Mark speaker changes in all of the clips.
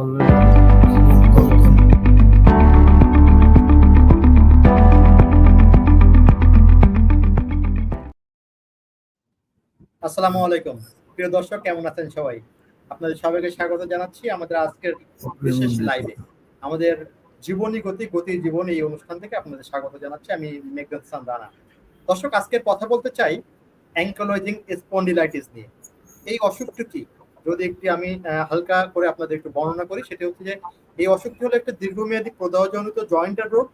Speaker 1: Online
Speaker 2: আসসালামু আলাইকুম। প্রিয় দর্শক কেমন আছেন সবাই? আপনাদের সবাইকে স্বাগত জানাচ্ছি আমাদের আজকের বিশেষ লাইভে আমাদের জীবনী গতি গতি জীবন এই অনুষ্ঠান থেকে আপনাদের স্বাগত জানাচ্ছি। আমি হাসান রানা। দর্শক আজকের কথা বলতে চাই অ্যাঙ্কোলজিং স্পন্ডিলাইটিস নিয়ে। এই অসুখটি কি? যদি একটি আমি হালকা করে আপনাদের একটু বর্ণনা করি, সেটি হচ্ছে যে এই অসুখটি হলো একটা দীর্ঘমেয়াদী প্রদাহজনিত জয়েন্টের রোগ,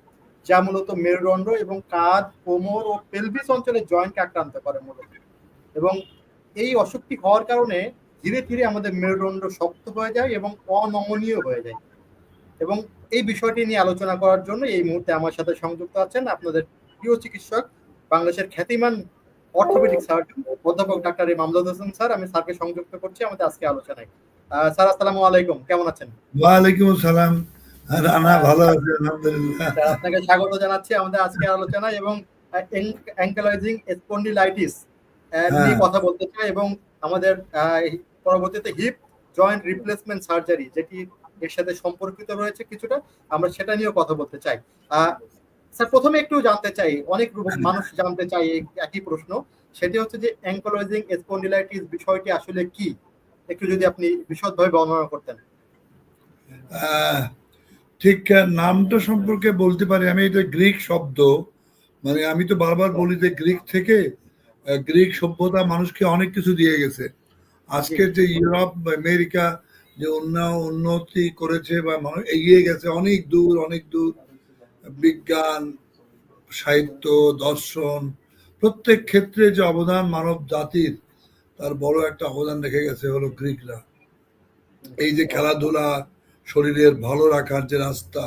Speaker 2: যা মূলত মেরুদণ্ড এবং কাঁধ, কোমর ও পেলভিস অঞ্চলের জয়েন্টকে আক্রান্ত করে মূলত। এবং এই অসুখটি হওয়ার কারণে ধীরে ধীরে আমাদের মেরুদণ্ড শক্ত হয়ে যায় এবং অনমনীয় হয়ে যায়। এবং এই বিষয়টি নিয়ে আলোচনা করার জন্য এই মুহূর্তে আমার সাথে সংযুক্ত আছেন আপনাদের প্রিয় চিকিৎসক, বাংলাদেশের খ্যাতিমান অর্থোপেডিক সার্জন অধ্যাপক ডাক্তার মামদাদ হোসেন স্যার আমি স্যারকে সংযুক্ত করছি আমাদের আজকে আলোচনায়। স্যার আসসালামু আলাইকুম কেমন আছেন?
Speaker 3: ওয়ালাইকুম আসসালাম। রানা ভালো আছে আলহামদুলিল্লাহ।
Speaker 2: আপনাকে স্বাগত জানাচ্ছি আমাদের আজকে আলোচনায় এবং অ্যাঙ্কেলাইজিং স্পন্ডিলাইটিস নিয়ে
Speaker 3: হ্যাঁ।
Speaker 2: কথা বলতে চাই এবং আমাদের পরবর্তীতে হিপ জয়েন্ট রিপ্লেসমেন্ট সার্জারি যেটি এর সাথে সম্পর্কিত রয়েছে কিছুটা আমরা সেটা নিয়েও কথা বলতে চাই। স্যার প্রথমে একটু জানতে চাই অনেক মানুষ জানতে চাই একই প্রশ্ন। সেটি হচ্ছে যে অ্যাঙ্কোলজিং স্পন্ডিলাইটিস বিষয়টি আসলে কি? একটু যদি আপনি বিশদভাবে বর্ণনা করতেন।
Speaker 3: ঠিক নামটা সম্পর্কে বলতে পারি। আমি এটা গ্রিক শব্দ। মানে আমি তো বারবার বলি যে গ্রিক থেকে গ্রিক সভ্যতা মানুষকে অনেক কিছু দিয়ে গেছে। আজকের যে ইউরোপ বা আমেরিকা যে উন্নয়ন উন্নতি করেছে বা মানুষ এগিয়ে গেছে অনেক দূর অনেক দূর। বিজ্ঞান সাহিত্য দর্শন প্রত্যেক ক্ষেত্রে যে অবদান মানব জাতির তার বড় একটা অবদান রেখে গেছে হলো গ্রিকরা। এই যে খেলাধুলা শরীরের ভালো রাখার যে রাস্তা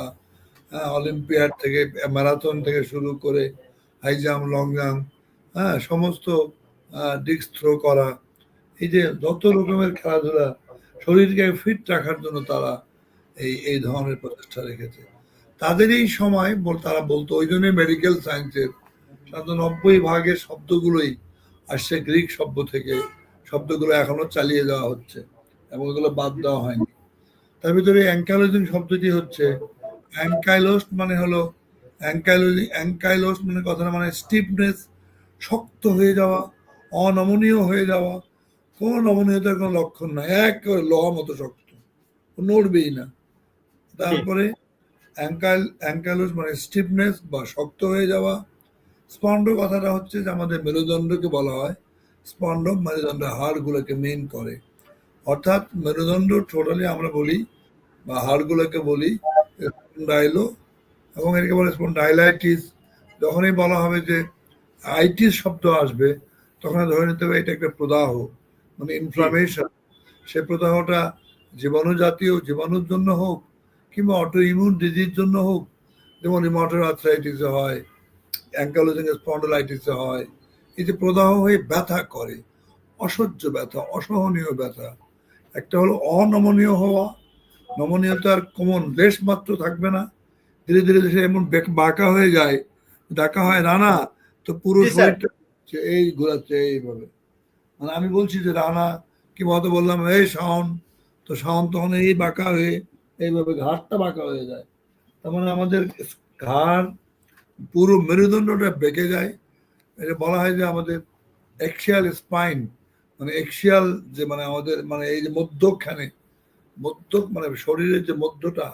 Speaker 3: হ্যাঁ, অলিম্পিয়াড থেকে ম্যারাথন থেকে শুরু করে হাই জাম্প লং জাম্প হ্যাঁ সমস্ত ডিস্ক থ্রো করা এই যে যত রকমের খেলাধুলা শরীরকে ফিট রাখার জন্য তারা এই এই ধরনের প্রচেষ্টা রেখেছে। তাদের এই সময় তারা বলতো, ওই জন্য মেডিকেল সায়েন্সের নব্বই ভাগের শব্দগুলোই আসছে গ্রিক শব্দ থেকে। শব্দগুলো এখনও চালিয়ে দেওয়া হচ্ছে এবং এগুলো বাদ দেওয়া হয়নি। তার ভিতরে অ্যাঙ্কাইলোজিং শব্দটি হচ্ছে অ্যাঙ্কাইলোস্ট মানে হলো অ্যাঙ্কাইলোজিং অ্যাঙ্কাইলোস্ট মানে কথাটা মানে স্টিফনেস শক্ত হয়ে যাওয়া, অনমনীয় হয়ে যাওয়া। কোনো নমনীয়তার কোনো লক্ষণ নাই এক লোহা মতো শক্ত নড়বেই না। তারপরে অ্যাঙ্কাইল অ্যাঙ্কাইলোস মানে স্টিফনেস বা শক্ত হয়ে যাওয়া। স্পন্ড কথাটা হচ্ছে যে আমাদের মেরুদণ্ডকে বলা হয়। স্পন্ড মেরুদণ্ডের হাড়গুলোকে মেন করে। অর্থাৎ মেরুদণ্ড টোটালি আমরা বলি বা হাড়গুলোকে বলি স্পন্ডাইলো এবং এটাকে বলে স্পন্ডাইলাইটিস। যখনই বলা হবে যে আইটিস শব্দ আসবে, তখন ধরে নিতে হবে এটা একটা প্রদাহ মানে ইনফ্লামেশন সে প্রদাহটা জীবাণু জাতীয় জীবাণুর জন্য হোক কিংবা অটো ইমিউন ডিজির জন্য হোক যেমন রিমোটার আর্থ্রাইটিসে হয় অ্যাঙ্কালোজিং স্পন্ডলাইটিসে হয় এই যে প্রদাহ হয়ে ব্যথা করে অসহ্য ব্যথা অসহনীয় ব্যথা একটা হলো অনমনীয় হওয়া নমনীয়তার কমন লেশ মাত্র থাকবে না ধীরে ধীরে সে এমন বাঁকা হয়ে যায় ডাকা হয় রানা তো পুরো। শরীরটা এই ঘোরাচ্ছে এইভাবে মানে আমি বলছি যে রানা কি মতো বললাম এই শাওন তো শাওন তখন এই বাঁকা হয়ে এইভাবে ঘাড়টা বাঁকা হয়ে যায়। তার মানে আমাদের ঘাড় পুরো মেরুদণ্ডটা বেঁকে যায়। এটা বলা হয় যে আমাদের এক্সিয়াল স্পাইন মানে এক্সিয়াল যে মানে আমাদের মানে এই যে মধ্যখানে মধ্য মানে শরীরের যে মধ্যটা,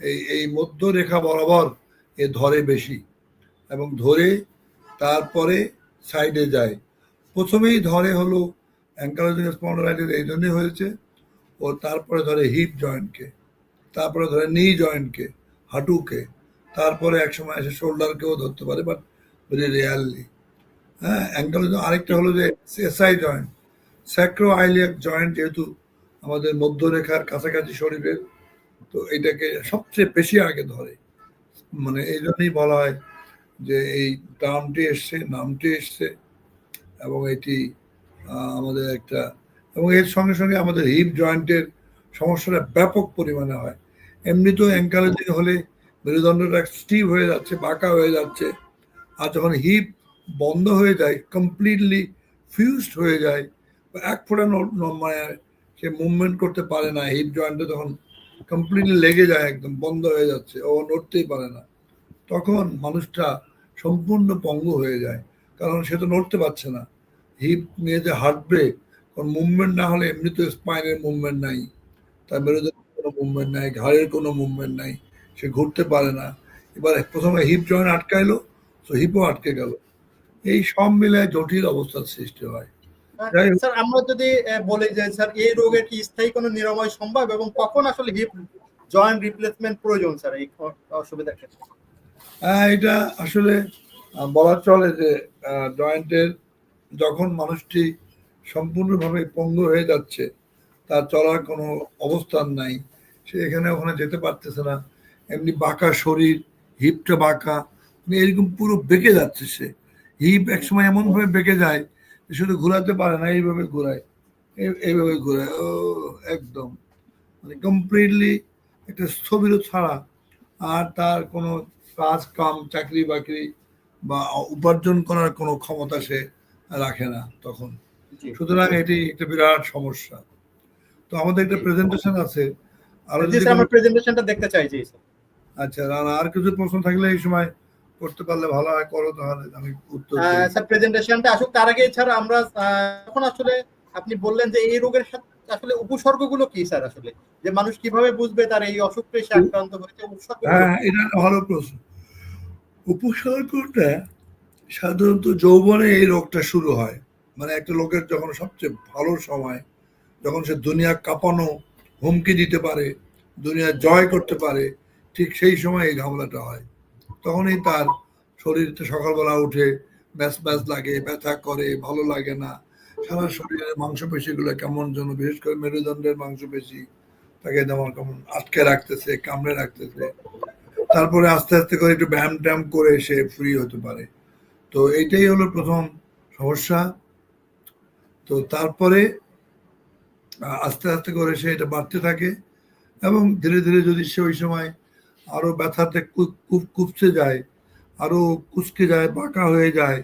Speaker 3: এই এই মধ্যরেখা বরাবর এ ধরে বেশি এবং ধরে তারপরে সাইডে যায়। প্রথমেই ধরে হলো অ্যাঙ্কালোজিং স্পন্ডলাইটিস এই জন্যই হয়েছে ও তারপরে ধরে হিপ জয়েন্টকে তারপরে ধরে নি জয়েন্টকে হাঁটুকে, তারপরে একসময় এসে শোল্ডারকেও ধরতে পারে বাট ভেরি রেয়ারলি হ্যাঁ অ্যাঙ্কালোজিং আরেকটা হলো যে S I joint sacro iliac joint যেহেতু আমাদের মধ্যরেখার কাছাকাছি শরীরের, তো এটাকে সবচেয়ে বেশি আগে ধরে। মানে এই জন্যই বলা হয় যে এই টার্মটি এসছে, নামটি এসছে, এবং এটি আমাদের একটা, এবং এর সঙ্গে সঙ্গে আমাদের হিপ জয়েন্টের সমস্যাটা ব্যাপক পরিমাণে হয়। এমনিতেও অ্যাঙ্কালোজিং হলে মেরুদণ্ডটা স্টিভ হয়ে যাচ্ছে, বাঁকা হয়ে যাচ্ছে। আর যখন হিপ বন্ধ হয়ে যায় কমপ্লিটলি ফিউজড হয়ে যায় এক ফোঁটা মানে সে মুভমেন্ট করতে পারে না, হিপ জয়েন্টে তখন কমপ্লিটলি লেগে যায় একদম, বন্ধ হয়ে যাচ্ছে, ও নড়তেই পারে না। তখন মানুষটা সম্পূর্ণ পঙ্গু হয়ে যায়, কারণ সে তো নড়তে পারছে না। হিপ নিয়ে যে হাঁটবে কারণ মুভমেন্ট না হলে এমনি তো স্পাইনের মুভমেন্ট নাই। তার মেরুদণ্ডের কোনো মুভমেন্ট নাই ঘাড়ের কোনো মুভমেন্ট নাই সে ঘুরতে পারে না। এবার প্রথমে হিপ জয়েন্ট আটকাইলো তো হিপও আটকে গেল। এই সব মিলে জটিল অবস্থার সৃষ্টি হয়।
Speaker 2: স্যার আমরা যদি বলি যে স্যার এই রোগের কি স্থায়ী কোনো নিরাময় সম্ভব এবং কখন আসলে হিপ জয়েন্ট রিপ্লেসমেন্ট প্রয়োজন স্যার এই অ- অসুবিধার ক্ষেত্রে?
Speaker 3: হ্যাঁ এটা আসলে বলা চলে যে জয়েন্টের যখন মানুষটি সম্পূর্ণভাবে পঙ্গু হয়ে যাচ্ছে তার চলার কোনো অবস্থান নাই। সে এখানে ওখানে যেতে পারতেছে না। এমনি বাঁকা শরীর হিপটা বাঁকা। মানে এরকম পুরো বেঁকে যাচ্ছে সে। হিপ একসময় এমনভাবে বেঁকে যায় শুধু ঘোরাতে পারে না এইভাবে ঘোরায়। এই- এইভাবে ঘোরায়। ও একদম। মানে কমপ্লিটলি একটা স্থবির ছাড়া। আর তার কোনো কাজ কাম চাকরি বাকরি বা উপার্জন করার কোনো ক্ষমতা সে রাখে না তখন। সুতরাং এটি একটা বিরাট সমস্যা। তো আমাদের একটা প্রেজেন্টেশন আছে। আরও
Speaker 2: জি স্যার আমরা প্রেজেন্টেশনটা দেখতে চাই জি স্যার
Speaker 3: আচ্ছা আর কিছু প্রশ্ন থাকলে এই সময় করতে পারলে ভালো হয় করো তাহলে আমি উত্তর।
Speaker 2: স্যার প্রেজেন্টেশনটা আসুক। তার আগে ছাড়া আমরা এখন আসলে আপনি বললেন যে এই রোগের সাথে আসলে উপসর্গগুলো কি স্যার আসলে? যে মানুষ কীভাবে বুঝবে তার এই অসুখে সে আক্রান্ত হয়েছে উপসর্গ
Speaker 3: হ্যাঁ এটা ভালো প্রশ্ন। উপসর্গটা সাধারণত যৌবনে এই রোগটা শুরু হয়। মানে একটা লোকের যখন সবচেয়ে ভালো সময় যখন সে দুনিয়া কাঁপানো হুমকি দিতে পারে, দুনিয়া জয় করতে পারে, ঠিক সেই সময় এই ঝামেলাটা হয়। তখনই তার শরীরটা সকালবেলা উঠে ব্যাস ব্যাস লাগে, ব্যথা করে, ভালো লাগে না। সারা শরীরের মাংসপেশিগুলো কেমন যেন, বিশেষ করে মেরুদণ্ডের মাংসপেশি, তাকে যেমন কেমন আটকে রাখতেছে, কামড়ে রাখতেছে। তারপরে আস্তে আস্তে করে একটু ব্যায়াম ট্যাম করে সে ফ্রি হতে পারে। তো এইটাই হলো প্রথম সমস্যা। তো তারপরে আস্তে আস্তে করে সে এটা বাড়তে থাকে এবং ধীরে ধীরে যদি সে ওই সময় আরও ব্যথাতে কু- কু- কুপসে যায় আরও কুচকে যায় বাঁকা হয়ে যায়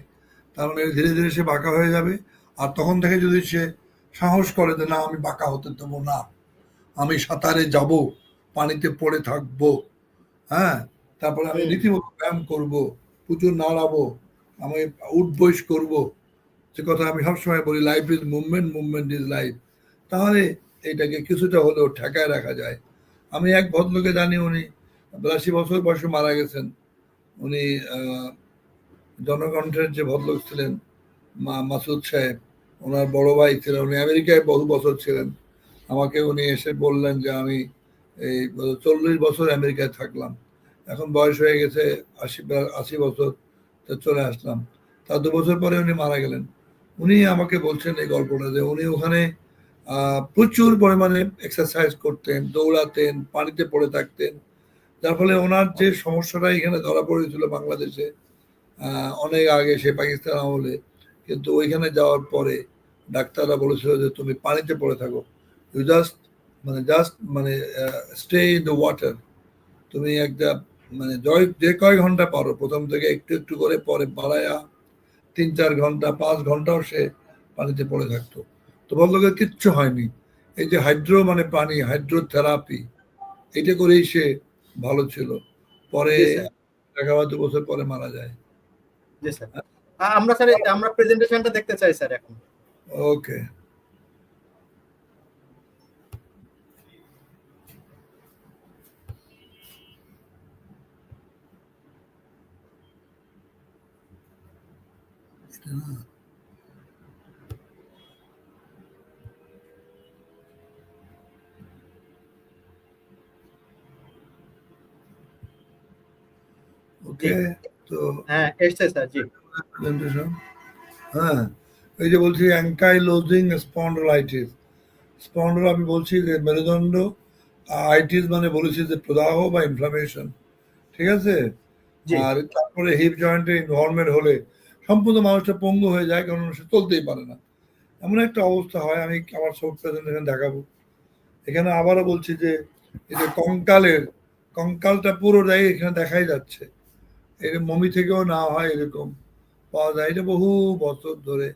Speaker 3: তার মানে ধীরে ধীরে সে বাঁকা হয়ে যাবে। আর তখন থেকে যদি সে সাহস করে যে না আমি বাঁকা হতে দেবো না আমি সাঁতারে যাব পানিতে পড়ে থাকব হ্যাঁ? তারপরে আমি। রীতিমতো ব্যায়াম করব প্রচুর নাড়াবো আমি উঠ বইস করব। যে কথা আমি সবসময় বলি life is movement movement is life তাহলে এটাকে কিছুটা হলেও ঠেকায় রাখা যায়। আমি এক ভদ্রকে জানি, উনি বিরাশি বছর বয়সে মারা গেছেন। উনি জনকণ্ঠের যে ভদ্রলোক ছিলেন, মা মাসুদ সাহেব, ওনার বড় ভাই ছিলেন, উনি আমেরিকায় বহু বছর ছিলেন। আমাকে উনি এসে বললেন যে, আমি এই চল্লিশ বছর আমেরিকায় থাকলাম। এখন বয়স হয়ে গেছে, আশি আশি বছর, তো চলে আসলাম। তার দু বছর পরে উনি মারা গেলেন। উনি আমাকে বলছেন এই গল্পটা যে, উনি ওখানে প্রচুর পরিমাণে এক্সারসাইজ করতেন, দৌড়াতেন, পানিতে পড়ে থাকতেন। যার ফলে ওনার যে সমস্যাটা এখানে ধরা পড়েছিল বাংলাদেশে অনেক আগে সে পাকিস্তান আমলে, কিন্তু ওইখানে যাওয়ার পরে ডাক্তাররা বলেছিল যে তুমি পানিতে পড়ে থাকো। ইউ জাস্ট মানে জাস্ট মানে স্টে ইন দ্য ওয়াটার তুমি একটা মানে জয়, যে কয় ঘণ্টা পারো, প্রথম থেকে একটু একটু করে, পরে বাড়ায়া তিন চার ঘণ্টা, পাঁচ ঘন্টাও সে পানিতে পড়ে থাকতো। তো বললোকে কিচ্ছু হয়নি। এই যে হাইড্রো মানে পানি হাইড্রোথেরাপি এটা করেই সে ভালো ছিল। পরে। এগারো বছর পরে মারা যায়।
Speaker 2: আমরা স্যার আমরা প্রেজেন্টেশনটা দেখতে চাই স্যার এখন।
Speaker 3: ওকে। ওকে তো
Speaker 2: হ্যাঁ এসছে স্যার জি।
Speaker 3: হ্যাঁ এই যে বলছি অ্যাঙ্কাইলোজিং স্পন্ডলাইটিস। স্পন্ডল আমি বলছি যে মেরুদণ্ড আইটিস মানে বলেছি যে প্রদাহ বা ইনফ্লামেশন ঠিক আছে? আর তারপরে হিপ জয়েন্টে ইনভলভমেন্ট হলে সম্পূর্ণ মানুষটা পঙ্গু হয়ে যায় কারণ সে চলতেই পারে না। এমন একটা অবস্থা হয় আমি আমার সব প্রেজেন্টেশন দেখাবো। এখানে আবারও বলছি যে এই যে কঙ্কালের কঙ্কালটা পুরোটাই এখানে দেখাই যাচ্ছে। এর মমি থেকেও না হয় এরকম পাওয়া যায়। এটা বহু বছর ধরে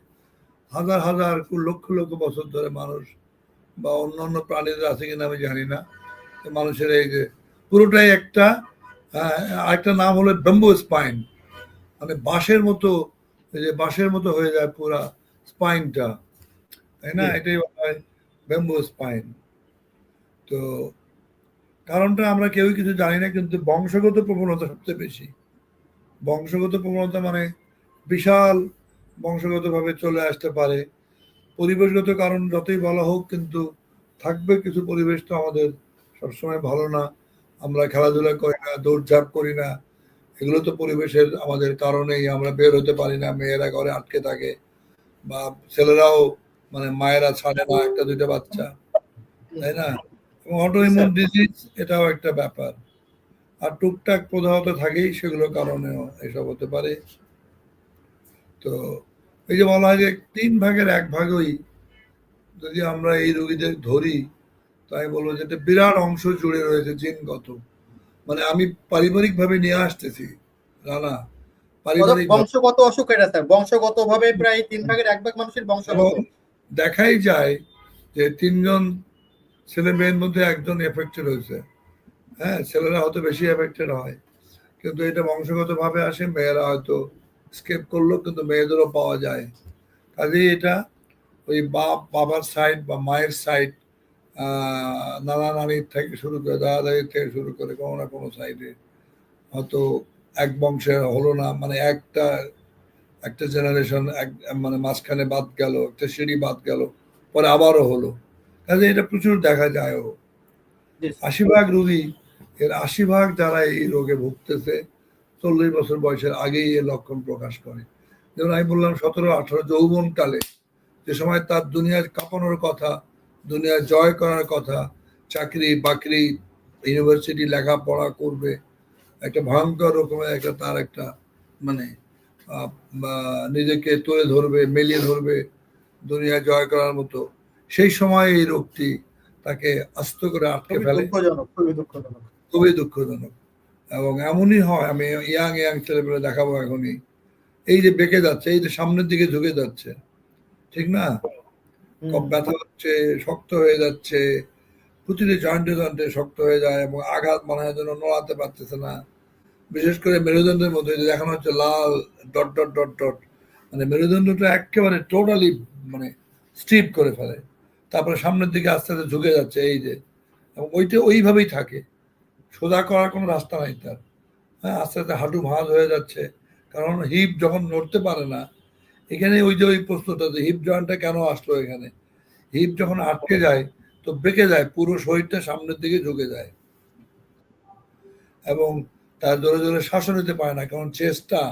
Speaker 3: হাজার হাজার লক্ষ লক্ষ বছর ধরে মানুষ বা অন্য অন্য প্রাণীদের আছে কিনা আমি জানি না। তো মানুষের এই যে পুরোটাই একটা আহ, আরেকটা নাম হলো বেম্বো স্পাইন। মানে বাঁশের মতো এই যে বাঁশের মতো হয়ে যায় পুরা স্পাইনটা তাই না? এটাই হয় স্পাইন। তো কারণটা আমরা কেউই কিছু জানি না কিন্তু বংশগত প্রবণতা সবচেয়ে বেশি। বংশগত প্রবণতা মানে বিশাল বংশগতভাবে চলে আসতে পারে। পরিবেশগত কারণ যতই ভালো হোক কিন্তু থাকবে কিছু পরিবেশ তো আমাদের সবসময় ভালো না। আমরা খেলাধুলা করি না দৌড়ঝাঁপ করি না। এগুলো তো পরিবেশের আমাদের কারণেই আমরা বের হতে পারি না মেয়েরা ঘরে আটকে থাকে বা ছেলেরাও মানে মায়েরা ছাড়ে না একটা দুইটা বাচ্চা। তাই না? এবং অটো ইমিউন ডিজিজ এটাও একটা ব্যাপার। আর টুকটাক প্রধানত থাকেই সেগুলো কারণেও এসব হতে পারে। তো এই যে বলা হয় যে তিন ভাগের এক ভাগই যদি আমরা এই রোগীদের ধরি তাই বলব যে এটা বিরাট অংশ জুড়ে রয়েছে জিনগত। মানে আমি পারিবারিক ভাবে নিয়ে আসতেছি রানা। পারিবারিক
Speaker 2: বংশগত অসুখ এটা স্যার বংশগত ভাবে প্রায় তিন ভাগের এক ভাগ মানুষের বংশগত
Speaker 3: দেখাই যায় যে তিনজন ছেলে মেয়ের মধ্যে একজন এফেক্টেড হয়েছে। হ্যাঁ ছেলেরা হয়তো বেশি এফেক্টেড হয়। কিন্তু এটা বংশগত ভাবে আসে মেয়েরা হয়তো স্কেপ করল কিন্তু মেয়েদেরও পাওয়া যায়। কাজেই এটা ওই বাপ বাবার সাইড বা মায়ের সাইড নানা নানির থেকে শুরু করে দাদাদাদির থেকে শুরু করে কোনো না কোনো সাইডে হয়তো এক বংশে হলো না। মানে একটা একটা জেনারেশন এক মানে মাঝখানে বাদ গেল একটা সিঁড়ি বাদ গেল পরে আবারও হলো। কাজে এটা প্রচুর দেখা যায় ও।
Speaker 2: জি,
Speaker 3: আশি রুগী এর আশি ভাগ যারা এই রোগে ভুগতেছে চল্লিশ বছর বয়সের আগেই এর লক্ষণ প্রকাশ করে। যেমন আমি বললাম সতেরো আঠারো যৌবন কালে যে সময় তার দুনিয়ার কাঁপানোর কথা দুনিয়া জয় করার কথা চাকরি বাকরি ইউনিভার্সিটি লেখাপড়া করবে একটা ভয়ঙ্কর রকমের একটা তার একটা মানে আহ, নিজেকে তুলে ধরবে মেলিয়ে ধরবে দুনিয়া জয় করার মতো। সেই সময় এই রোগটি তাকে আস্ত করে আটকে ফেলে।
Speaker 2: দুঃখজনক খুবই দুঃখজনক।
Speaker 3: খুবই দুঃখজনক। এবং এমনই হয় আমি ইয়াং ইয়াং ছেলেপেলে দেখাবো এখনই। এই যে বেঁকে যাচ্ছে এই যে সামনের দিকে ঝুঁকে যাচ্ছে ঠিক না? ব্যথা হচ্ছে শক্ত হয়ে যাচ্ছে প্রতিটি জয়েন্টে জয়েন্টে শক্ত হয়ে যায় এবং আঘাত মনে জন্য নড়াতে পারতেছে না। বিশেষ করে মেরুদণ্ডের মধ্যে দেখানো হচ্ছে লাল ডট ডট ডট ডট মানে মেরুদণ্ডটা একেবারে টোটালি মানে স্ট্রিপ করে ফেলে। তারপরে সামনের দিকে আস্তে আস্তে ঝুঁকে যাচ্ছে এই যে। এবং ওইটা ওইভাবেই থাকে। সোজা করার কোনো রাস্তা নাই তার। হ্যাঁ আস্তে আস্তে হাঁটু ভাঁজ হয়ে যাচ্ছে। কারণ হিপ যখন নড়তে পারে না, এখানে ওই যে ওই প্রশ্নটা যে হিপ জয়েন্টটা কেন আসলো এখানে? হিপ যখন আটকে যায়, তো বেঁকে যায়, পুরো শরীরটা সামনের দিকে ঝুঁকে যায়। এবং তার জোরে জোরে শ্বাসও নিতে পারে না, কারণ চেস্টটা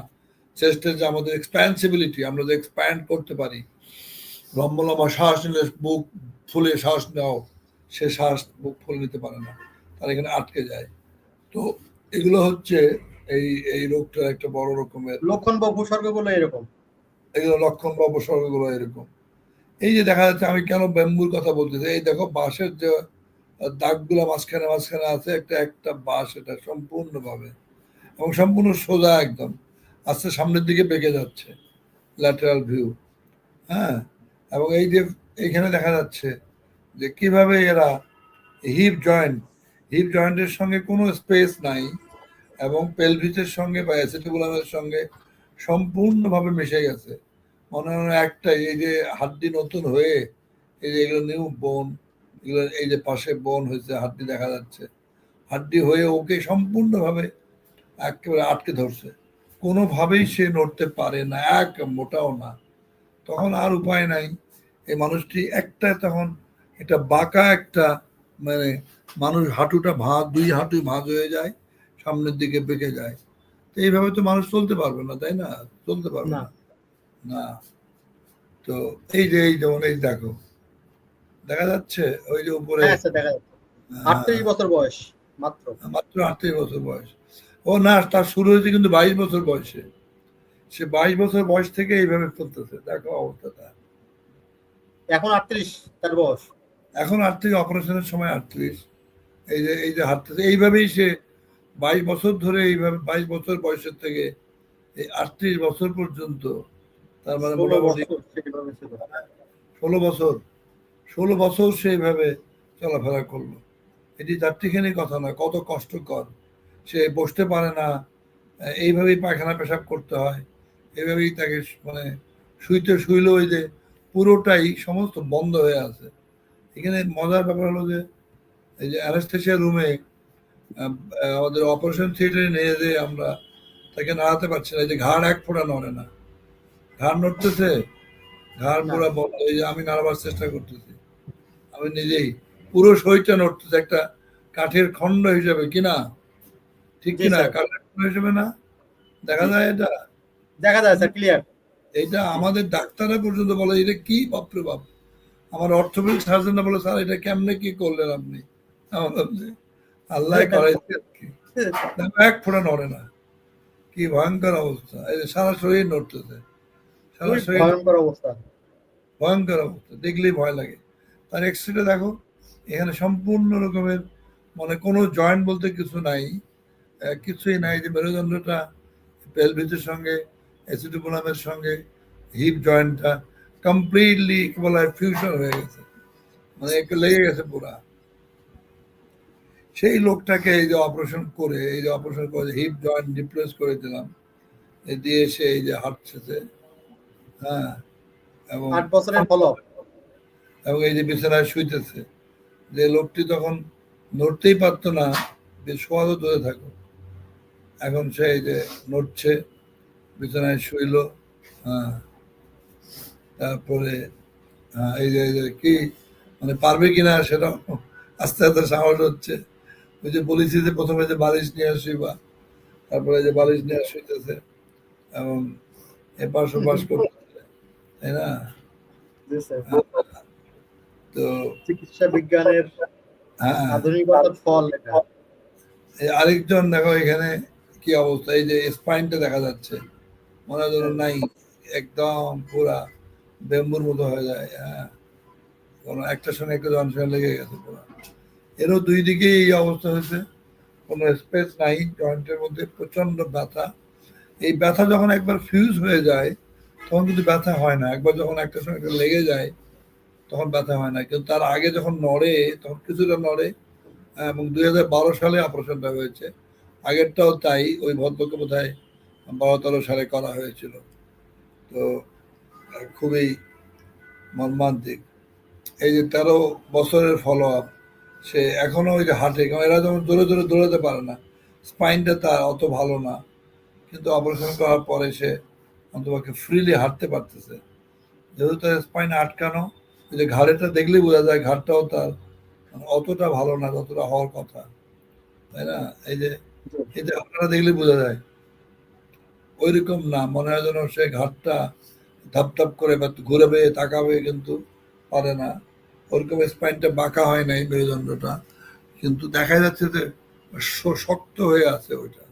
Speaker 3: চেস্টের যে আমাদের এক্সপ্যান্সিবিলিটি আমরা যে এক্সপ্যান্ড করতে পারি, লম্বা লম্বা শ্বাস নিলে বুক ফুলে শ্বাস নেওয়া সে শ্বাস বুক ফুলে নিতে পারে না। তার এখানে আটকে যায়। তো এগুলো হচ্ছে এই এই রোগটার একটা বড় রকমের
Speaker 2: লক্ষণ বা উপসর্গগুলো এরকম।
Speaker 3: এগুলো লক্ষণ বা উপসর্গগুলো এরকম। এই যে দেখা যাচ্ছে আমি কেন ব্যাম্বুর কথা বলতেছি এই দেখো বাঁশের যে দাগগুলো মাঝখানে মাঝখানে আছে একটা একটা বাঁশ এটা সম্পূর্ণভাবে এবং সম্পূর্ণ সোজা একদম আস্তে সামনের দিকে বেঁকে যাচ্ছে ল্যাটারাল ভিউ হ্যাঁ? এবং এই যে এইখানে দেখা যাচ্ছে যে কীভাবে এরা হিপ জয়েন্ট হিপ জয়েন্টের সঙ্গে কোনো স্পেস নাই এবং পেলভিসের সঙ্গে বা অ্যাসিটিবুলামের সঙ্গে সম্পূর্ণভাবে মিশে গেছে। মনে হয় একটাই, এই যে হাড্ডি নতুন হয়ে এই যে এগুলো নিউ বোন এগুলো এই যে পাশে বোন হয়েছে, হাড্ডি দেখা যাচ্ছে। হাড্ডি হয়ে ওকে সম্পূর্ণভাবে একেবারে আটকে ধরছে। কোনোভাবেই সে নড়তে পারে না, এক মোটাও না। তখন আর উপায় নাই। এই মানুষটি একটা তখন এটা বাঁকা একটা মানে মানুষ হাঁটুটা ভাঁজ দুই হাঁটু ভাঁজ হয়ে যায় সামনের দিকে বেঁকে যায়। তো এইভাবে তো মানুষ চলতে পারবে না তাই না? চলতে পারবে
Speaker 2: না।
Speaker 3: না। তো এই যে এই যেমন এই দেখো। দেখা যাচ্ছে ওই যে উপরে
Speaker 2: হ্যাঁ যাচ্ছে। আটত্রিশ বছর বয়স মাত্র।
Speaker 3: মাত্র আটত্রিশ বছর বয়স। ও না তার শুরু হয়েছে কিন্তু বাইশ বছর বয়সে। সে বাইশ বছর বয়স থেকে এইভাবে চলতেছে। দেখো অবস্থাটা।
Speaker 2: এখন আটত্রিশ তার বয়স।
Speaker 3: এখন আটত্রিশ অপারেশনের সময় আটত্রিশ। এই যে এই যে হাঁটতেছে এইভাবেই সে বাইশ বছর ধরে এইভাবে বাইশ বছর বয়সের থেকে এই আটত্রিশ বছর পর্যন্ত তার মানে মোটামুটি ষোলো বছর ষোলো বছর সে এইভাবে চলাফেরা করল। এটি চারটিখানি কথা নয় কত কষ্টকর। সে বসতে পারে না এইভাবেই পায়খানা পেশাব করতে হয় এইভাবেই তাকে মানে শুইতে শুইলে ওই যে পুরোটাই সমস্ত বন্ধ হয়ে আছে। এখানে মজার ব্যাপার হলো যে এই যে অ্যানাস্থেশিয়া রুমে আমাদের অপারেশন থিয়েটারে নিয়ে যেয়ে আমরা তাকে নাড়াতে পারছি না এই যে ঘাড় এক ফোঁটা নড়ে না। ঘাড় নড়তেছে ঘাড়। পুরো বন্ধ এই যে আমি নাড়াবার চেষ্টা করতেছি। আমি নিজেই পুরো শরীরটা নড়তেছে একটা কাঠের খণ্ড হিসেবে কিনা ঠিক কিনা কাঠের খণ্ড হিসেবে না? দেখা যায় এটা?
Speaker 2: দেখা যায় স্যার ক্লিয়ার
Speaker 3: এটা আমাদের ডাক্তাররা পর্যন্ত বলে এটা কি বাপরে বাপ? আমার অর্থোপেডিক সার্জনরা বলে স্যার এটা কেমনে কি করলেন আপনি? আল্লাহ করাইছে এক ফোঁটা নড়ে না। কি ভয়ঙ্কর অবস্থা। এই সারা শরীর নড়তেছে। সারা শরীর
Speaker 2: ভয়ঙ্কর অবস্থা।
Speaker 3: ভয়ঙ্কর অবস্থা। দেখলেই ভয় লাগে। তার এক্সরেটা দেখো এখানে সম্পূর্ণ রকমের মানে কোনো জয়েন্ট বলতে কিছু নাই। কিছুই নাই যে মেরুদণ্ডটা পেলভিসের সঙ্গে অ্যাসিডোবোলামের সঙ্গে হিপ জয়েন্টটা কমপ্লিটলি বলা ফিউশন হয়ে গেছে। মানে একটু লেগে গেছে পুরা। সেই লোকটাকে এই যে অপারেশন করে এই যে অপারেশন করে হিপ জয়েন্ট রিপ্লেস করে দিলাম দিয়ে সে এই যে হাঁটছে হ্যাঁ এবং
Speaker 2: আট বছরের ফলো
Speaker 3: এবং এই যে বিছানায় শুইতেছে। যে লোকটি তখন নড়তেই পারতো না যে শোয়াদও দূরে থাকো। এখন সে এই যে নড়ছে বিছানায় শুইল হ্যাঁ। তারপরে হ্যাঁ, এই যে কি মানে পারবে কিনা সেটা আস্তে আস্তে সাহস হচ্ছে। ওই যে বলেছি যে প্রথমে যে বালিশ নিয়ে শুইবা তারপরে যে বালিশ নিয়ে শুইতেছে এবং এপাশ ওপাশ করতেছে তাই না? তো
Speaker 2: চিকিৎসা বিজ্ঞানের
Speaker 3: হ্যাঁ।
Speaker 2: আধুনিকতার ফল
Speaker 3: এই আরেকজন দেখো এখানে কি অবস্থা এই যে স্পাইনটা দেখা যাচ্ছে। মনে হয় যেন নাই একদম পুরা। বেম্বুর মতো হয়ে যায় হ্যাঁ। কোনো একটার সঙ্গে একটা জনসংখ্যা লেগে গেছে এরও দুই দিকে এই অবস্থা হয়েছে। কোনো স্পেস নাই, জয়েন্টের মধ্যে প্রচণ্ড ব্যথা। এই ব্যথা যখন একবার ফিউজ হয়ে যায়, তখন কিন্তু ব্যথা হয় না। একবার যখন একটা সঙ্গে একটা লেগে যায়, তখন ব্যথা হয় না। কিন্তু তার আগে যখন নড়ে, তখন কিছুটা নড়ে এবং দুই হাজার বারো সালে অপারেশনটা হয়েছে। আগেরটাও তাই, ওই ভদ্রকে বোধ হয় বারো তেরো সালে করা হয়েছিল। তো খুবই মর্মান্তিক। এই যে তেরো বছরের ফলো আপ সে এখনও ওই যে হাঁটে, কারণ এরা যেমন দূরে দূরে দৌড়াতে পারে না স্পাইনটা তার অত ভালো না, কিন্তু অপারেশন করার পরে সে অন্তপক্ষে ফ্রিলি হাঁটতে পারতেছে। যেহেতু তার স্পাইন আটকানো, ওই যে ঘাড়েটা দেখলেই বোঝা যায় ঘাড়টাও তার মানে অতটা ভালো না যতটা হওয়ার কথা। তাই না? এই যে এই যে আপনারা দেখলে বোঝা যায়। ওইরকম না, মনে হয় যেন সে ঘাটটা ধাপ ধাপ করে বা ঘুরাবে তাকাবে কিন্তু পারে না। ওরকম স্পাইনটা বাঁকা হয় নাই মেরুদণ্ডটা কিন্তু দেখা যাচ্ছে যে শক্ত হয়ে আছে ওইটা।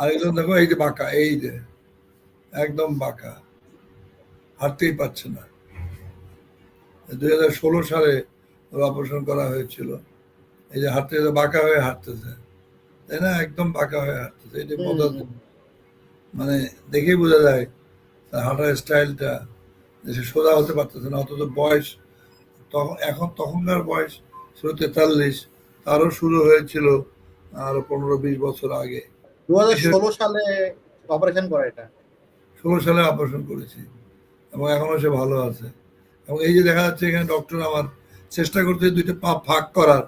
Speaker 3: আরেকজন দেখো এই যে বাঁকা এই যে একদম বাঁকা হাঁটতেই পারছে না। দুই হাজার ষোলো সালে ওর অপারেশন করা হয়েছিল। এই যে হাঁটতে বাঁকা হয়ে হাঁটতেছে তাই না? একদম বাঁকা হয়ে হাঁটতেছে এই যে। মানে দেখেই বোঝা যায় তার হাঁটার স্টাইলটা যে সে সোজা হতে পারতেছে না অথচ বয়স তখন এখন তখনকার বয়স ছিল তেতাল্লিশ তারও শুরু হয়েছিল আরও পনেরো বিশ বছর আগে।
Speaker 2: দু ষোলো সালে অপারেশন করা এটা?
Speaker 3: ষোলো সালে অপারেশন করেছি এবং এখনও সে ভালো আছে। এবং এই যে দেখা যাচ্ছে এখানে ডক্টর আমার চেষ্টা করতে দুইটা পা ফাঁক করার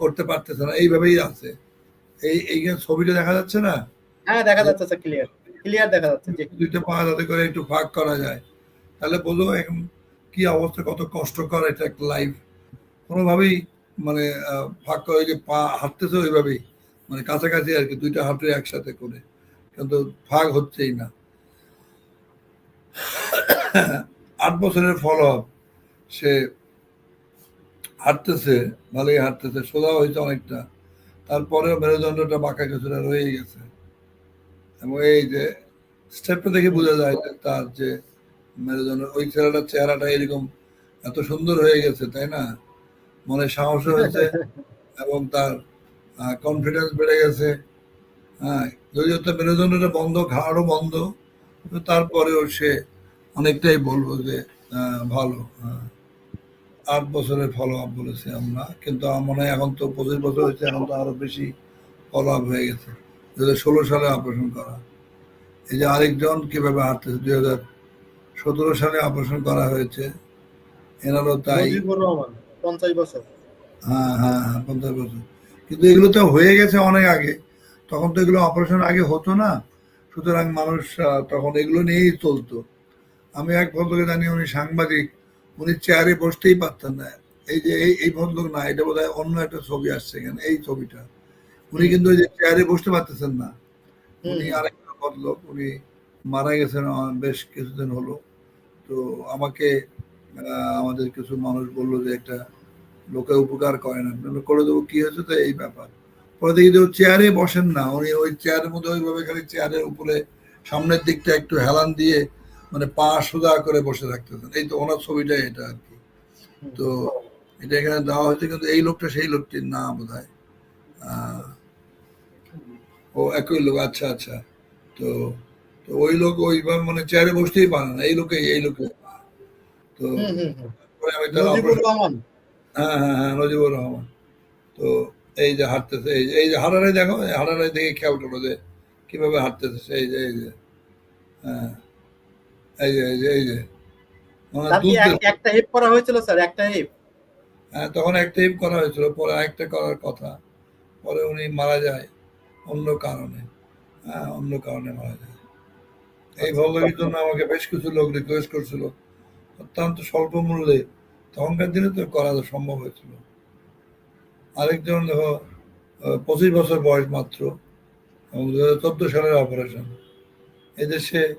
Speaker 3: করতে পারতেছে না এইভাবেই আছে। এই এইখানে ছবিটা দেখা যাচ্ছে না?
Speaker 2: হ্যাঁ দেখা যাচ্ছে ক্লিয়ার ক্লিয়ার দেখা যাচ্ছে
Speaker 3: দুইটা পা যাতে করে একটু ফাঁক করা যায়, তাহলে বোঝো এখন কি অবস্থা, কত এটা একটা লাইফ কোনোভাবেই মানে ফাঁক করে যে পা হাঁটতেছে ওইভাবেই। মানে কাছাকাছি আর কি, দুইটা হাঁটে একসাথে করে। কিন্তু ফাঁক হচ্ছেই না। আট বছরের ফলো আপ সে হাঁটতেছে, ভালোই হাঁটতেছে, সোজা হয়েছে অনেকটা। তারপরেও মেরুদণ্ডটা বাঁকা কিছুটা রয়ে গেছে। এবং এই যে স্টেপটা দেখে বোঝা যায় যে তার যে মেরুদণ্ড ওই ছেলেটার চেহারাটা এরকম এত সুন্দর হয়ে গেছে তাই না? মনে সাহস হয়েছে এবং তার কনফিডেন্স বেড়ে গেছে। হ্যাঁ যদিও তার মেরুদণ্ডটা বন্ধ ঘাড়ও বন্ধ তারপরেও সে অনেকটাই বলব যে ভালো। হ্যাঁ আট বছরের ফলো আপ বলেছি আমরা কিন্তু আমার মনে হয় এখন তো পঁচিশ বছর হয়েছে এখন তো আরও বেশি ফলো আপ হয়ে গেছে। দু হাজার ষোলো সালে অপারেশন করা। এই যে আরেকজন কীভাবে হাঁটতেছে দুই হাজার সতেরো সালে অপারেশন করা হয়েছে। এনারও তাই।
Speaker 2: পঞ্চাশ বছর।
Speaker 3: হ্যাঁ হ্যাঁ হ্যাঁ পঞ্চাশ বছর। কিন্তু এগুলো তো হয়ে গেছে অনেক আগে। তখন তো এগুলো অপারেশন আগে হতো না। সুতরাং মানুষ তখন এগুলো নিয়েই চলতো। আমি এক ভদ্রকে জানি উনি সাংবাদিক। উনি চেয়ারে বসতেই পারতেন না। এই যে এই ভদ্রলোক না এটা বোধহয় অন্য একটা ছবি আসছে এখানে এই ছবিটা। উনি কিন্তু ওই যে চেয়ারে বসতে পারতেছেন না। উনি আরেকটা ভদ্রলোক উনি মারা গেছেন বেশ কিছুদিন হলো। তো আমাকে আমাদের কিছু মানুষ বলল যে একটা লোকে উপকার করে না করে দেবো কি হয়েছে? তো এই ব্যাপার। পরে দেখি যে চেয়ারে বসেন না। উনি ওই চেয়ারের মধ্যে ওইভাবে খালি চেয়ারের উপরে সামনের দিকটা একটু হেলান দিয়ে মানে পা সোজা করে বসে রাখতেছেন। এই তো ওনার ছবিটাই এটা আর কি। তো এটা এখানে দেওয়া হয়েছে কিন্তু এই লোকটা সেই লোকটির না বোধ হয় ও একই লোক আচ্ছা আচ্ছা। তো তো ওই লোক ওইভাবে মানে চেয়ারে বসতেই পারে না এই লোকে এই লোকে। তো আমি হ্যাঁ হ্যাঁ হ্যাঁ নজিবুর রহমান। তো এই যে হাঁটতেছে এই এই যে হারারে দেখো হারারে দেখে খেয়াল করো যে কীভাবে হাঁটতেছে এই যে এই যে। হ্যাঁ এই যে এই যে এই যে। মানে
Speaker 2: একটা হিপ করা হয়েছিল স্যার একটা হিপ
Speaker 3: হ্যাঁ তখন একটা হিপ করা হয়েছিল পরে আরেকটা করার কথা। পরে উনি মারা যায়। অন্য কারণে হ্যাঁ অন্য কারণে মারা যায়। এই ভগবতীর জন্য আমাকে বেশ কিছু লোক রিকোয়েস্ট করছিল। অত্যন্ত স্বল্প মূল্যে তখনকার দিনে তো করা সম্ভব হয়েছিল। আরেকজন দেখো পঁচিশ বছর বয়স মাত্র এবং দু হাজার চোদ্দ সালের অপারেশন এদেশে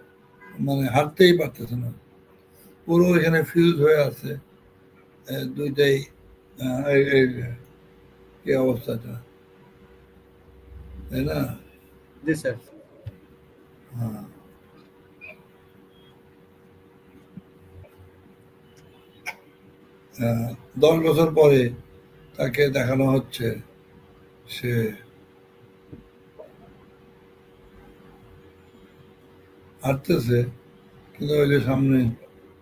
Speaker 3: মানে হাঁটতেই পারতেছে না। পুরো এখানে ফিউজ হয়ে আছে দুইটাই এই- অবস্থাটা। তাই না?
Speaker 2: জি স্যার।
Speaker 3: হ্যাঁ। দশ বছর পরে তাকে দেখানো হচ্ছে সে। হাঁটতেছে কিন্তু ওই যে সামনে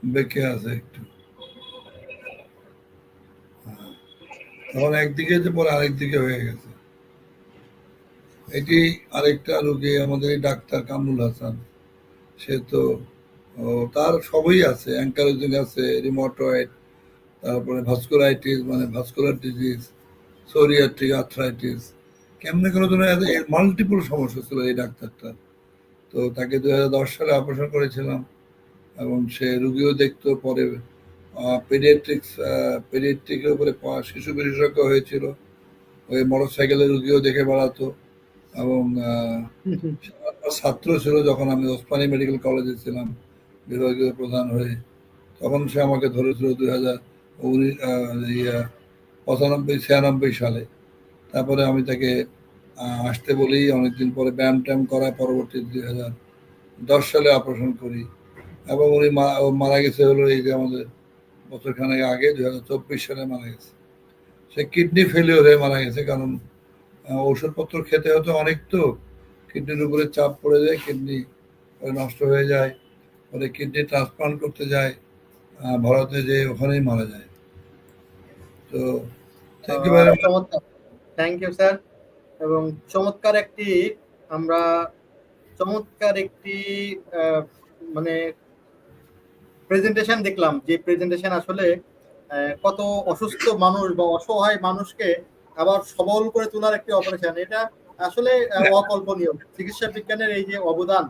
Speaker 3: বেঁকে আছে একটু। হ্যাঁ। তখন একদিকে যে পরে আরেক দিকে হয়ে গেছে। এটি আরেকটা রোগী আমাদের ডাক্তার কামরুল হাসান। সে তো তার সবই আছে অ্যাঙ্কারোজিং আছে রিমোটয়েড তারপরে ভাস্কুলাইটিস মানে ভাস্কুলার ডিজিজ সোরিয়াট্রিক আর্থ্রাইটিস কেমনে কোনো ধরনের মাল্টিপল সমস্যা ছিল এই ডাক্তারটা তো তাকে দু হাজার দশ সালে অপারেশন করেছিলাম এবং সে রুগীও দেখতো, পরে পেডিয়াট্রিক্স পেডিয়াট্রিকের উপরে শিশু বিশেষজ্ঞ হয়েছিল। ওই মোটর সাইকেলের রুগীও দেখে বেড়াতো। এবং ছাত্র ছিল যখন আমি ওসমানী মেডিকেল কলেজে ছিলাম, বিভাগীয় প্রধান হয়ে, তখন সে আমাকে ধরেছিল দুই হাজার উনিশ পঁচানব্বই, ছিয়ানব্বই সালে। তারপরে আমি তাকে আসতে বলি, অনেকদিন পরে ব্যায়াম ট্যাম করায় পরবর্তী দুই হাজার দশ সালে অপারেশন করি। এবং উনি মারা গেছে হলো এই যে আমাদের বছরখানেক আগে দুই হাজার চব্বিশ সালে মারা গেছে। সে কিডনি ফেলিওর হয়ে মারা গেছে, কারণ ওষুধপত্র খেতে হতো অনেক তো। কিডনির উপরে চাপ পড়ে যায় কিডনি নষ্ট হয়ে যায় পরে কিডনি ট্রান্সপ্লান্ট করতে যায় ভারতে যে ওখানেই মারা যায়। তো thank you
Speaker 2: thank you sir এবং চমৎকার একটি আমরা চমৎকার একটি আহ, মানে প্রেজেন্টেশন দেখলাম যে প্রেজেন্টেশন আসলে আহ, কত অসুস্থ মানুষ বা অসহায় মানুষকে আবার সবল করে তোলার একটি অপারেশন এটা আসলে অকল্পনীয়। চিকিৎসা বিজ্ঞানের এই যে অবদান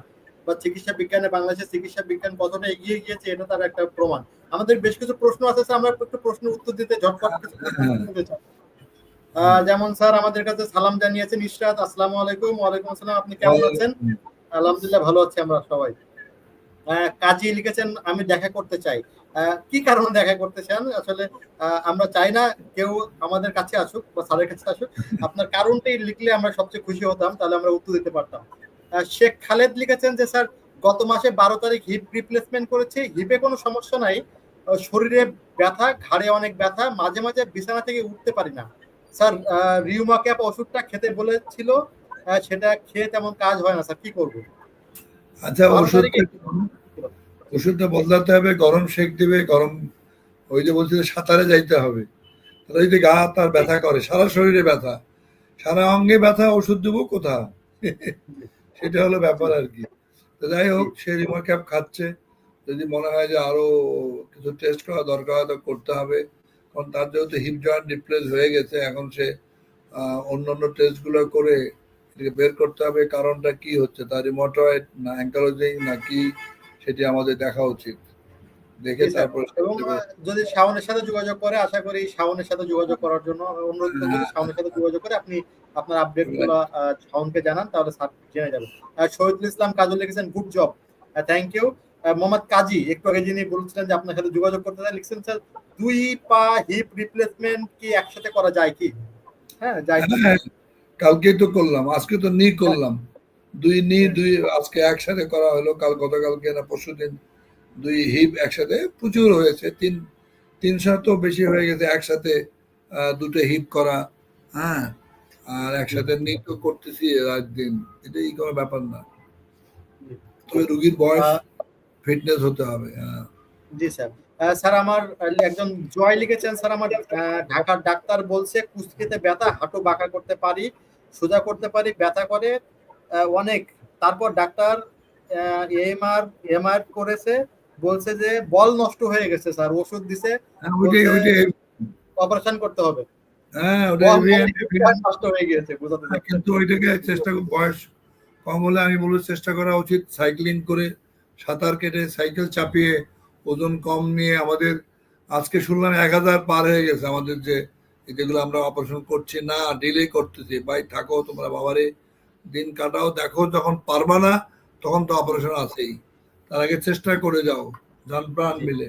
Speaker 2: বা চিকিৎসা বিজ্ঞানে বাংলাদেশের চিকিৎসা বিজ্ঞান কতটা এগিয়ে গিয়েছে এটা তার একটা প্রমাণ। আমাদের বেশ কিছু প্রশ্ন আছে স্যার, আমরা একটু প্রশ্নের উত্তর দিতে ঝটপট প্রশ্ন। আহ, যেমন স্যার আমাদের কাছে সালাম জানিয়েছেন ইশরাত আসসালামু আলাইকুম ওয়ালাইকুম আসসালাম আপনি কেমন আছেন? আলহামদুলিল্লাহ ভালো আছি আমরা সবাই। আহ, কাজী লিখেছেন আমি দেখা করতে চাই। কি কারণে দেখা করতে চান? আসলে আমরা চাই না কেউ আমাদের কাছে আসুক বা স্যারের কাছে আসুক। আপনার কারণটাই লিখলে আমরা সবচেয়ে খুশি হতাম তাহলে আমরা উত্তর দিতে পারতাম। শেখ খালেদ লিখেছেন যে স্যার গত মাসে বারো তারিখ হিপ রিপ্লেসমেন্ট করেছে। হিপে কোনো সমস্যা নাই। শরীরে ব্যথা ঘাড়ে অনেক ব্যথা। মাঝে মাঝে বিছানা থেকে উঠতে পারি না। স্যার রিউমা ক্যাপ ওষুধটা খেতে বলেছিল। সেটা খেয়ে তেমন কাজ হয় না। স্যার কি করব?
Speaker 3: আচ্ছা ওষুধটা বদলাতে হবে গরম শেক দেবে গরম ওই যে বলছিল সাঁতারে যাইতে হবে। তাহলে ওই যে গা তার ব্যথা করে সারা শরীরে ব্যথা। সারা অঙ্গে ব্যথা ওষুধ দেবো কোথা সেটা হলো ব্যাপার আর কি। যাই হোক সে রিমার্ক্যাপ খাচ্ছে। যদি মনে হয় যে আরও কিছু টেস্ট করা দরকার হয় তো করতে হবে। কারণ তার যেহেতু হিপ জয়েন্ট রিপ্লেস হয়ে গেছে এখন সে আহ, অন্যান্য টেস্টগুলো করে বের করতে হবে। কারণটা কি হচ্ছে? তার রিমোটয়েড না অ্যাঙ্কালোজিং না কি সেটি আমাদের দেখা উচিত। দেখে তারপর
Speaker 2: যদি শাওনের সাথে যোগাযোগ করে আশা করি শাওনের সাথে যোগাযোগ করার জন্য অনুরোধ করব যদি শাওনের সাথে যোগাযোগ করে আপনি আপনার আপডেটগুলো শাওনকে জানান তাহলে স্যার জেনে যাবেন শহীদুল ইসলাম কাজল লিখেছেন good job thank you Mohammad Kazi একটু আগে যিনি বলছিলেন যে আপনার সাথে যোগাযোগ করতে চান লিখছেন স্যার দুই পা হিপ রিপ্লেসমেন্ট কি একসাথে করা যায় কি? হ্যাঁ যায়?
Speaker 3: হ্যাঁ, কালকেই তো করলাম আজকে তো নি করলাম। দুই নি, দুই আজকে একসাথে করা হলো, কাল গতকালকে না পরশু দিন দুই হিপ একসাথে প্রচুর হয়েছে, তিন তিনশো তো বেশি হয়ে গেছে একসাথে দুটো হিপ করা হ্যাঁ আর একসাথে নি তো করতেছি রাত দিন, এটাই কোনো ব্যাপার না। তবে রুগীর বয়স, ফিটনেস হতে হবে হ্যাঁ।
Speaker 2: জি স্যার। স্যার আমার, একজন জয় লিখেছেন, স্যার আমার ঢাকার ডাক্তার বলছে কুস্তিতে ব্যথা, হাঁটু বাঁকা করতে পারি, সোজা করতে পারি, ব্যথা করে অনেক। তারপর ডাক্তার এমআর এমআর করেছে বলছে যে বল নষ্ট হয়ে গেছে স্যার ওষুধ দিছে
Speaker 3: হ্যাঁ,
Speaker 2: অপারেশন করতে হবে।
Speaker 3: হ্যাঁ
Speaker 2: হয়ে।
Speaker 3: কিন্তু ওইটাকে চেষ্টা বয়স কম হলে আমি বলব চেষ্টা করা উচিত সাইক্লিং করে সাঁতার কেটে সাইকেল চাপিয়ে ওজন কম নিয়ে আমাদের আজকে শুনলাম এক হাজার পার হয়ে গেছে আমাদের যে যেগুলো আমরা অপারেশন করছি না ডিলে করতেছি। ভাই থাকো তোমরা বাবারে। দিন কাটাও দেখো যখন পারবা না তখন তো অপারেশন আছেই। তার আগে চেষ্টা করে যাও যান প্রাণ মিলে।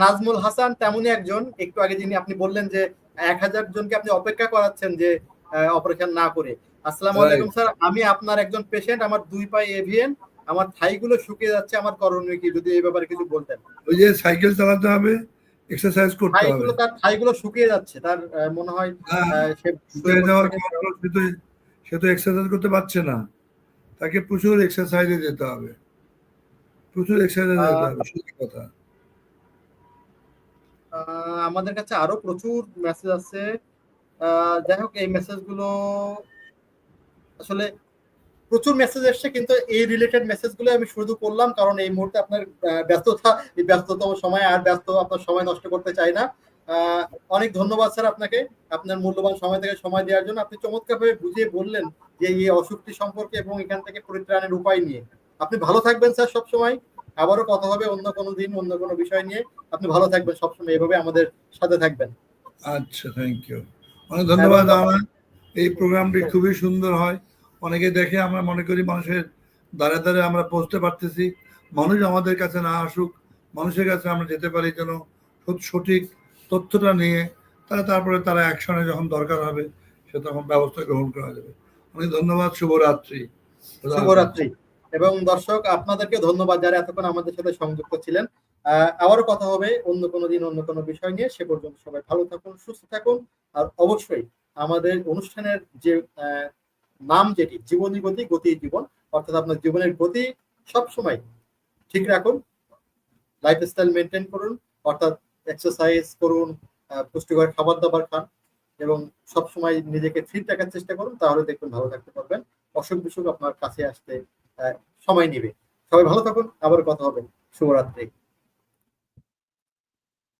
Speaker 2: নাজমুল হাসান তেমনই একজন। একটু আগে যিনি আপনি বললেন যে এক হাজার জনকে আপনি অপেক্ষা করাচ্ছেন যে অপারেশন না করে। আসসালামু আলাইকুম স্যার আমি আপনার একজন পেশেন্ট আমার দুই পায়ে এভিএন আমার থাইগুলো শুকিয়ে যাচ্ছে আমার করণীয় কি? যদি এই ব্যাপারে কিছু বলতেন।
Speaker 3: ওই যে সাইকেল চালাতে হবে এক্সারসাইজ করতে হবে।
Speaker 2: থাইগুলো তার থাইগুলো শুকিয়ে যাচ্ছে তার মনে হয়
Speaker 3: হ্যাঁ।
Speaker 2: সে
Speaker 3: শুয়ে যাওয়ার কারণ সে তো এক্সারসাইজ করতে পারছে না। তাকে প্রচুর এক্সারসাইজে যেতে হবে। প্রচুর এক্সারসাইজে কথা।
Speaker 2: আমাদের কাছে আরও প্রচুর মেসেজ আছে। যাই হোক, এই মেসেজগুলো আসলে প্রচুর মেসেজ এসছে, কিন্তু এই রিলেটেড মেসেজগুলো আমি শুধু করলাম, কারণ এই মুহূর্তে আপনার ব্যস্ততা ব্যস্ততম সময়, আর ব্যস্ত আপনার সময় নষ্ট করতে চাই না। অনেক ধন্যবাদ স্যার আপনাকে। আপনার মূল্যবান সময় থেকে সময় দেওয়ার জন্য। আপনি চমৎকারভাবে বুঝিয়ে বললেন যে এই অসুখটি সম্পর্কে এবং এখান থেকে পরিত্রাণের উপায় নিয়ে। আপনি ভালো থাকবেন স্যার সবসময়। আবারও কথা হবে অন্য কোনো দিন অন্য কোনো বিষয় নিয়ে। আপনি ভালো থাকবেন সবসময়। এভাবে আমাদের সাথে থাকবেন।
Speaker 3: আচ্ছা থ্যাংক ইউ অনেক ধন্যবাদ আমার। এই প্রোগ্রামটি খুবই সুন্দর হয়। অনেকে দেখে আমরা মনে করি মানুষের দ্বারে দ্বারে আমরা পৌঁছতে পারতেছি। মানুষ আমাদের কাছে না আসুক মানুষের কাছে আমরা যেতে পারি যেন সঠিক তথ্যটা নিয়ে তারা তারপরে তারা অ্যাকশনে যখন দরকার হবে, সে তখন ব্যবস্থা গ্রহণ করা যাবে। অনেক ধন্যবাদ, শুভরাত্রি।
Speaker 2: শুভরাত্রি। এবং দর্শক আপনাদেরকে ধন্যবাদ যারা এতক্ষণ আমাদের সাথে সংযুক্ত ছিলেন। আবারও কথা হবে অন্য কোনো দিন, অন্য কোনো বিষয় নিয়ে। সে পর্যন্ত সবাই ভালো থাকুন, সুস্থ থাকুন। আর অবশ্যই আমাদের অনুষ্ঠানের যে নাম যেটি, জীবনী গতি গতি জীবন, অর্থাৎ আপনার জীবনের গতি সব সময় ঠিক রাখুন লাইফস্টাইল মেনটেন করুন, অর্থাৎ এক্সারসাইজ করুন পুষ্টিকর খাবার দাবার খান এবং সবসময় নিজেকে ফিট রাখার চেষ্টা করুন, তাহলে দেখবেন ভালো থাকতে পারবেন। অসুখ বিসুখ আপনার কাছে আসতে সময় নিবে। সবাই ভালো থাকুন আবার কথা হবে। শুভরাত্রি।